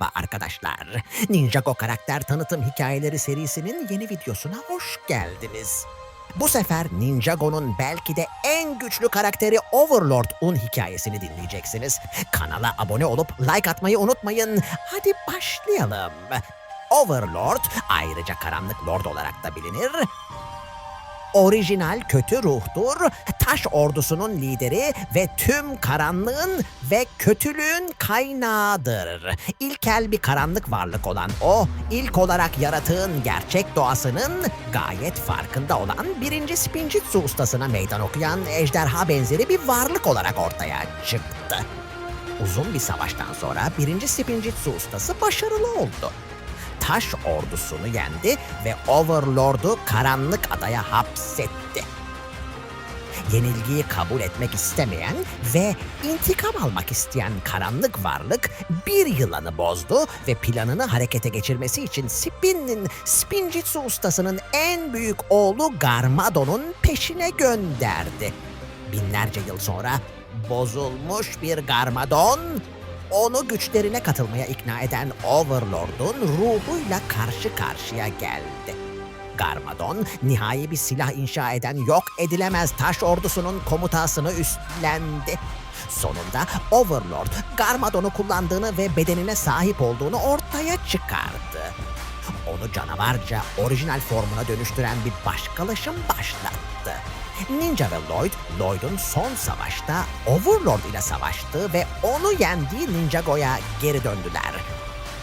Merhaba arkadaşlar. Ninjago karakter tanıtım hikayeleri serisinin yeni videosuna hoş geldiniz. Bu sefer Ninjago'nun belki de en güçlü karakteri Overlord'un hikayesini dinleyeceksiniz. Kanala abone olup like atmayı unutmayın. Hadi başlayalım. Overlord ayrıca Karanlık Lord olarak da bilinir. Orijinal kötü ruhtur, taş ordusunun lideri ve tüm karanlığın ve kötülüğün kaynağıdır. İlkel bir karanlık varlık olan o, ilk olarak yaratığın gerçek doğasının gayet farkında olan birinci Spinjitzu ustasına meydan okuyan ejderha benzeri bir varlık olarak ortaya çıktı. Uzun bir savaştan sonra birinci Spinjitzu ustası başarılı oldu taş ordusunu yendi ve Overlord'u karanlık adaya hapsetti. Yenilgiyi kabul etmek istemeyen ve intikam almak isteyen karanlık varlık bir yılanı bozdu ve planını harekete geçirmesi için Spin'in Spinjitzu ustasının en büyük oğlu Garmadon'un peşine gönderdi. Binlerce yıl sonra bozulmuş bir Garmadon onu güçlerine katılmaya ikna eden Overlord'un ruhuyla karşı karşıya geldi. Garmadon, nihai bir silah inşa eden yok edilemez taş ordusunun komutasını üstlendi. Sonunda Overlord, Garmadon'u kullandığını ve bedenine sahip olduğunu ortaya çıkardı. Onu canavarca orijinal formuna dönüştüren bir başkalaşım başlattı. Ninja ve Lloyd, Lloyd'un son savaşta Overlord ile savaştı ve onu yendiği Ninjago'ya geri döndüler.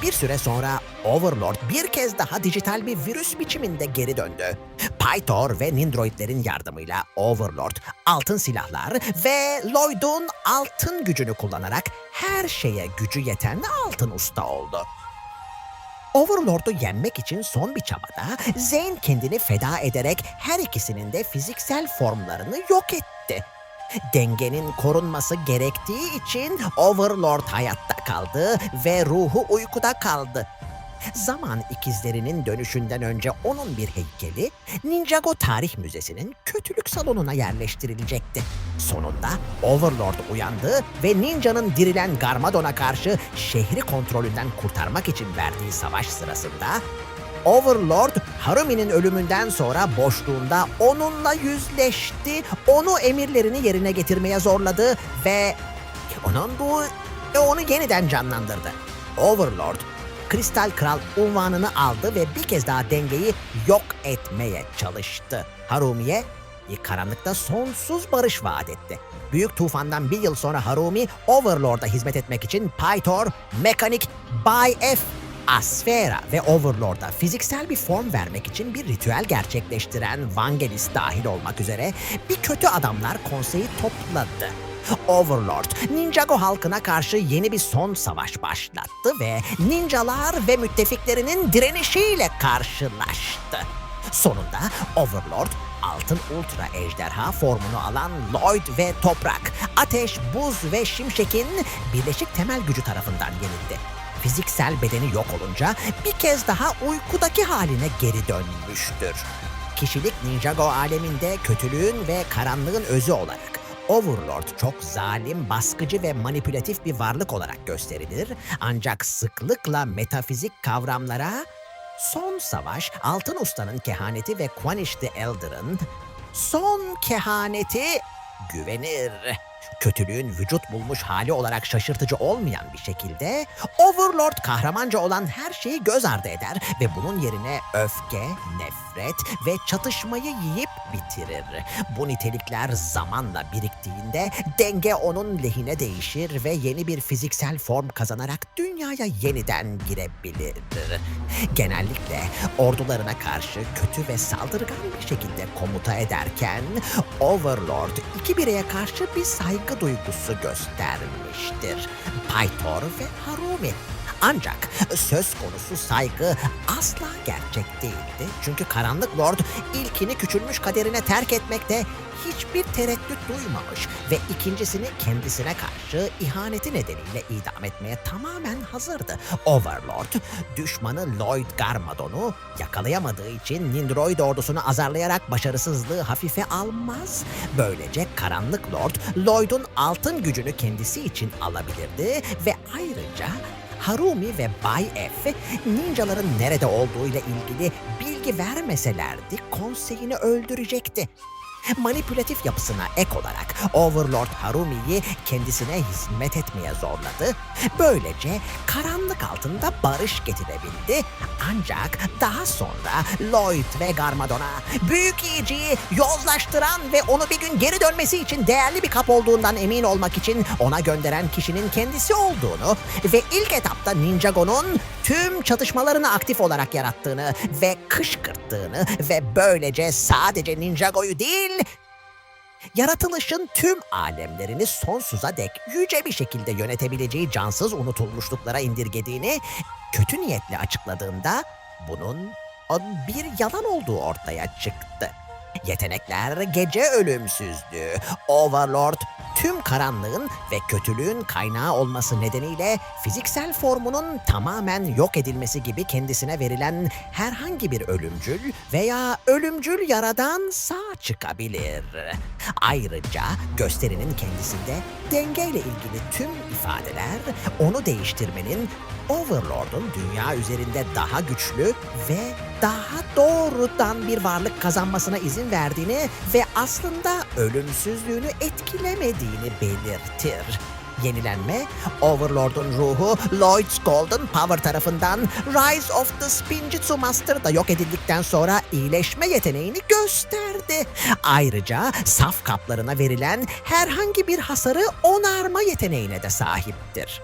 Bir süre sonra Overlord bir kez daha dijital bir virüs biçiminde geri döndü. Pythor ve Nindroidlerin yardımıyla Overlord altın silahlar ve Lloyd'un altın gücünü kullanarak her şeye gücü yeten altın usta oldu. Overlord'u yenmek için son bir çabada Zane kendini feda ederek her ikisinin de fiziksel formlarını yok etti. Dengenin korunması gerektiği için Overlord hayatta kaldı ve ruhu uykuda kaldı. Zaman ikizlerinin dönüşünden önce onun bir heykeli Ninjago Tarih Müzesi'nin kötülük salonuna yerleştirilecekti. Sonunda Overlord uyandı ve Ninja'nın dirilen Garmadon'a karşı şehri kontrolünden kurtarmak için verdiği savaş sırasında Overlord Harumi'nin ölümünden sonra boşluğunda onunla yüzleşti, onu emirlerini yerine getirmeye zorladı ve onun bu onu yeniden canlandırdı. Overlord Kristal Kral unvanını aldı ve bir kez daha dengeyi yok etmeye çalıştı. Harumi'ye karanlıkta sonsuz barış vaat etti. Büyük tufandan bir yıl sonra Harumi, Overlord'a hizmet etmek için Pythor, Mekanik, Bay F, Asfera ve Overlord'a fiziksel bir form vermek için bir ritüel gerçekleştiren Vangelis dahil olmak üzere bir kötü adamlar konseyi topladı. Overlord, Ninjago halkına karşı yeni bir son savaş başlattı ve ninjalar ve müttefiklerinin direnişiyle karşılaştı. Sonunda Overlord, altın ultra ejderha formunu alan Lloyd ve Toprak, Ateş, Buz ve Şimşek'in birleşik temel gücü tarafından yenildi. Fiziksel bedeni yok olunca bir kez daha uykudaki haline geri dönmüştür. Kişilik Ninjago aleminde kötülüğün ve karanlığın özü olarak Overlord çok zalim, baskıcı ve manipülatif bir varlık olarak gösterilir. Ancak sıklıkla metafizik kavramlara Son Savaş, Altın Usta'nın kehaneti ve Quanish the Elder'ın son kehaneti güvenir. Kötülüğün vücut bulmuş hali olarak şaşırtıcı olmayan bir şekilde Overlord kahramanca olan her şeyi göz ardı eder ve bunun yerine öfke, nefret ve çatışmayı yiyip bitirir. Bu nitelikler zamanla biriktiğinde denge onun lehine değişir ve yeni bir fiziksel form kazanarak dünyaya yeniden girebilir. Genellikle ordularına karşı kötü ve saldırgan bir şekilde komuta ederken Overlord iki bireye karşı bir saygı duygusu göstermiştir. Pythor ve Harumi. Ancak söz konusu saygı asla gerçek değildi. Çünkü Karanlık Lord ilkini küçülmüş kaderine terk etmekte hiçbir tereddüt duymamış ve ikincisini kendisine karşı ihaneti nedeniyle idam etmeye tamamen hazırdı. Overlord, düşmanı Lloyd Garmadon'u yakalayamadığı için Nindroid ordusunu azarlayarak başarısızlığı hafife almaz. Böylece Karanlık Lord, Lloyd'un altın gücünü kendisi için alabilirdi ve ayrıca Harumi ve Bay F ninjaların nerede olduğuyla ilgili bilgi vermeselerdi konseyini öldürecekti. Manipülatif yapısına ek olarak Overlord Harumi'yi kendisine hizmet etmeye zorladı. Böylece karanlık altında barış getirebildi. Ancak daha sonra Lloyd ve Garmadon'a büyük iyiciyi yozlaştıran ve onu bir gün geri dönmesi için değerli bir kap olduğundan emin olmak için ona gönderen kişinin kendisi olduğunu ve ilk etapta Ninjago'nun tüm çatışmalarını aktif olarak yarattığını ve kışkırttığını ve böylece sadece Ninjago'yu değil yaratılışın tüm alemlerini sonsuza dek yüce bir şekilde yönetebileceği cansız unutulmuşluklara indirgediğini kötü niyetle açıkladığında bunun bir yalan olduğu ortaya çıktı. Yetenekler gece ölümsüzdü. Overlord tüm karanlığın ve kötülüğün kaynağı olması nedeniyle fiziksel formunun tamamen yok edilmesi gibi kendisine verilen herhangi bir ölümcül veya ölümcül yaradan sağ çıkabilir. Ayrıca gösterinin kendisinde dengeyle ilgili tüm ifadeler onu değiştirmenin Overlord'un dünya üzerinde daha güçlü ve daha doğrudan bir varlık kazanmasına izin verdiğini ve aslında ölümsüzlüğünü etkilemediğini belirtir. Yenilenme, Overlord'un ruhu Lloyd's Golden Power tarafından Rise of the Spinjitzu Master da yok edildikten sonra iyileşme yeteneğini gösterdi. Ayrıca saf kaplarına verilen herhangi bir hasarı onarma yeteneğine de sahiptir.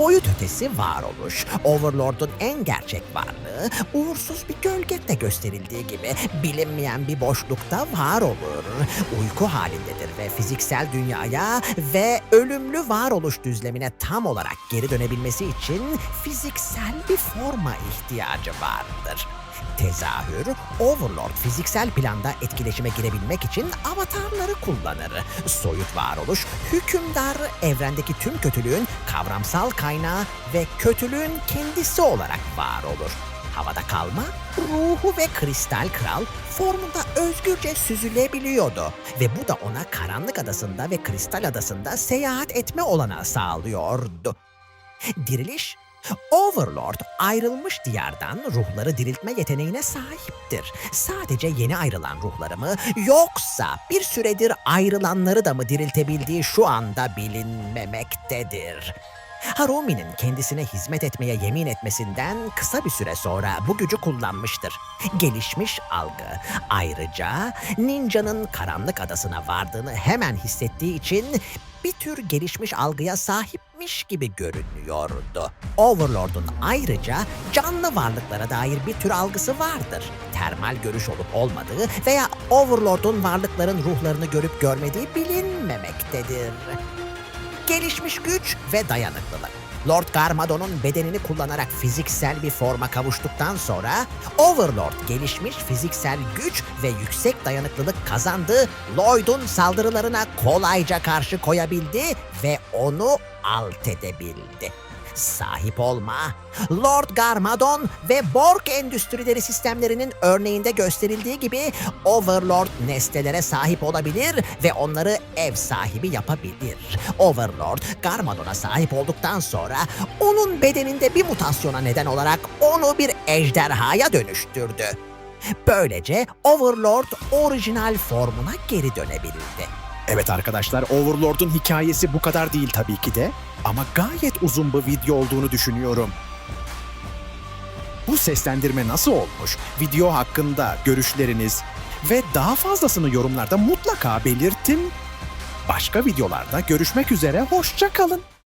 Boyut ötesi varoluş, Overlord'un en gerçek varlığı, uğursuz bir gölgette gösterildiği gibi bilinmeyen bir boşlukta var olur. Uyku halindedir ve fiziksel dünyaya ve ölümlü varoluş düzlemine tam olarak geri dönebilmesi için fiziksel bir forma ihtiyacı vardır. Tezahür, Overlord fiziksel planda etkileşime girebilmek için avatarları kullanır. Soyut varoluş, hükümdar evrendeki tüm kötülüğün kavramsal kaynağı ve kötülüğün kendisi olarak var olur. Havada kalma, ruhu ve kristal kral formunda özgürce süzülebiliyordu ve bu da ona karanlık adasında ve kristal adasında seyahat etme olanağı sağlıyordu. Diriliş, Overlord ayrılmış diyardan ruhları diriltme yeteneğine sahiptir. Sadece yeni ayrılan ruhları mı yoksa bir süredir ayrılanları da mı diriltebildiği şu anda bilinmemektedir. Harumi'nin kendisine hizmet etmeye yemin etmesinden kısa bir süre sonra bu gücü kullanmıştır. Gelişmiş algı. Ayrıca ninjanın karanlık adasına vardığını hemen hissettiği için bir tür gelişmiş algıya sahipmiş gibi görünüyordu. Overlord'un ayrıca canlı varlıklara dair bir tür algısı vardır. Termal görüş olup olmadığı veya Overlord'un varlıkların ruhlarını görüp görmediği bilinmemektedir gelişmiş güç ve dayanıklılık. Lord Garmadon'un bedenini kullanarak fiziksel bir forma kavuştuktan sonra Overlord gelişmiş fiziksel güç ve yüksek dayanıklılık kazandı, Lloyd'un saldırılarına kolayca karşı koyabildi ve onu alt edebildi. Sahip olma, Lord Garmadon ve Borg endüstrileri sistemlerinin örneğinde gösterildiği gibi Overlord nesnelere sahip olabilir ve onları ev sahibi yapabilir. Overlord Garmadon'a sahip olduktan sonra onun bedeninde bir mutasyona neden olarak onu bir ejderhaya dönüştürdü. Böylece Overlord orijinal formuna geri dönebildi. Evet arkadaşlar Overlord'un hikayesi bu kadar değil tabii ki de ama gayet uzun bir video olduğunu düşünüyorum. Bu seslendirme nasıl olmuş? Video hakkında görüşleriniz ve daha fazlasını yorumlarda mutlaka belirtin. Başka videolarda görüşmek üzere, hoşça kalın.